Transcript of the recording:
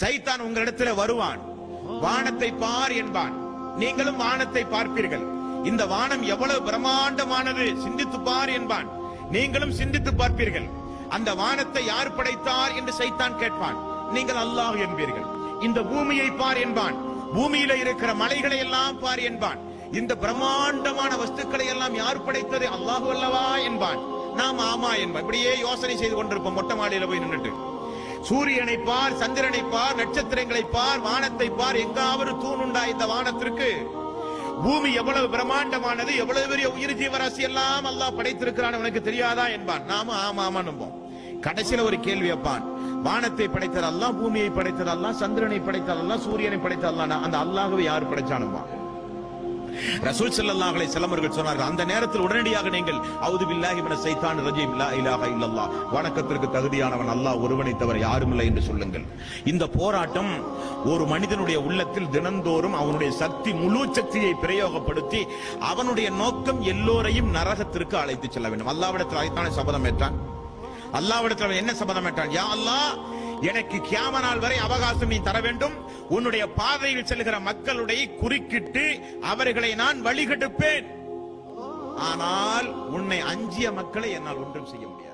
சைத்தான் உங்களிடத்துல வருவான். வானத்தை பார் என்பான். நீங்களும் வானத்தை பார்ப்பீர்கள். இந்த வானம் எவ்வளவு பிரம்மாண்டமானது சிந்தித்து பார் என்பான். நீங்களும் சிந்தித்து பார்ப்பீர்கள். அந்த வானத்தை யார் படைத்தார் என்று சைத்தான் கேட்பான். நீங்கள் அல்லாஹ் என்பீர்கள். இந்த பூமியை பார் என்பான். பூமியில இருக்கிற மலைகளை எல்லாம் பார் என்பான். இந்த பிரம்மாண்டமான வஸ்துக்களை எல்லாம் யார் படைத்தது? அல்லாஹு அல்லவா என்பான். நாம் ஆமா என்பான் இப்படியே யோசனை செய்து கொண்டிருப்போம். மொட்டை மாடியில போய் நின்றுட்டு சூரியனை பார் சந்திரனை பார் நட்சத்திரங்களை பார் வானத்தை பார் எங்காவது தூணுண்டா இந்த வானத்திற்கு? பூமி எவ்வளவு பிரம்மாண்டமானது எவ்வளவு பெரிய உயிர் ஜீவராசி எல்லாம் அல்லாஹ் படைத்திருக்கிறான் உனக்கு தெரியாதா என்பான். நாம ஆமா ஆமா நம்போம் கடைசியில ஒரு கேள்வி வைப்பான். வானத்தை படைத்ததெல்லாம் பூமியை படைத்ததல்லாம் சந்திரனை படைத்ததல்லாம் சூரியனை படைத்ததல்லாம் அந்த அல்லாஹ்வை யார் படைச்சானுமா ரசூல் ஸல்லல்லாஹு அலைஹி சொன்னார்கள் அந்த நேரத்தில் உடனடியாக நீங்கள் அவுது பில்லாஹி மினஷ் சைத்தான் ரஜீம் லா இலாஹா இல்லல்லா வணக்கத்திற்கு தகுதியானவன் அல்லாஹ் ஒருவனை தவிர யாரும் இல்லை என்று சொல்லுங்கள். இந்த போராட்டம் ஒரு மனிதனுடைய உள்ளத்தில் தினந்தோறும் அவனுடைய சக்தி முழு சக்தியை பிரயோகப்படுத்தி அவனுடைய நோக்கம் எல்லோரையும் நரகத்திற்கு அழைத்து செல்ல வேண்டும். அல்லாவிடத்தில் அழைத்தானே சபதம் ஏற்றான்? அல்லாவிடத்தில் என்ன சபதம் ஏற்றான்? யா அல்லாஹ் எனக்கு கியாம நாள் வரை அவகாசம் நீ தர வேண்டும். உன்னுடைய பாதையில் செல்கிற மக்களுடைய குறுக்கிட்டு அவர்களை நான் வழிகெடுப்பேன். ஆனால் உன்னை அஞ்சிய மக்களை என்னால் ஒன்றும் செய்ய முடியாது.